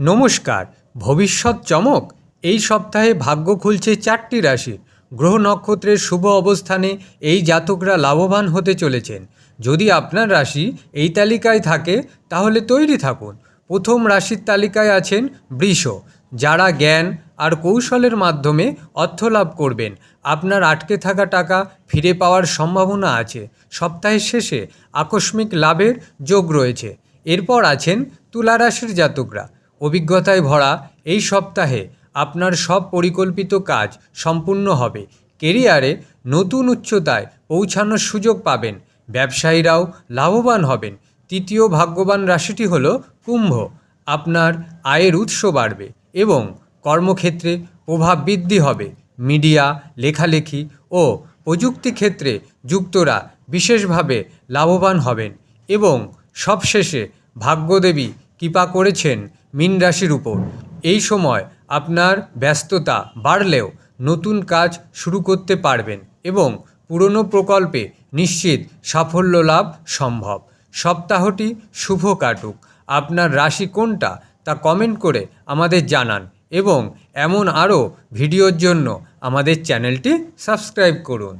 নমস্কার, ভবিষ্যৎ চমক। এই সপ্তাহে ভাগ্য খুলছে চারটি রাশি গ্রহ নক্ষত্রের শুভ অবস্থানে এই জাতকরা লাভবান হতে চলেছেন। যদি আপনার রাশি এই তালিকায় থাকে, তাহলে তৈরি থাকুন। প্রথম রাশির তালিকায় আছেন বৃষ, যারা জ্ঞান আর কৌশলের মাধ্যমে অর্থ লাভ করবেন। আপনার আটকে থাকা টাকা ফিরে পাওয়ার সম্ভাবনা আছে। সপ্তাহের শেষে আকস্মিক লাভের যোগ রয়েছে। এরপর আছেন তুলা রাশির জাতকরা অভিজ্ঞতায় ভরা এই সপ্তাহে আপনার সব পরিকল্পিত কাজ সম্পূর্ণ হবে। কেরিয়ারে নতুন উচ্চতায় পৌঁছানোর সুযোগ পাবেন। ব্যবসায়ীরাও লাভবান হবেন। তৃতীয় ভাগ্যবান রাশিটি হল কুম্ভ। আপনার আয়ের উৎস বাড়বে এবং কর্মক্ষেত্রে প্রভাব বৃদ্ধি হবে। মিডিয়া, লেখালেখি ও প্রযুক্তি ক্ষেত্রে যুক্তরা বিশেষভাবে লাভবান হবেন এবং সবশেষে ভাগ্যদেবী কৃপা করেছেন মীন রাশির উপর। এই সময় আপনার ব্যস্ততা বাড়লেও নতুন কাজ শুরু করতে পারবেন এবং পুরনো প্রকল্পে নিশ্চিত সাফল্য লাভ সম্ভব। সপ্তাহটি শুভ কাটুক। আপনার রাশি কোনটা তা কমেন্ট করে আমাদের জানান এবং এমন আরও ভিডিওর জন্য আমাদের চ্যানেলটি সাবস্ক্রাইব করুন।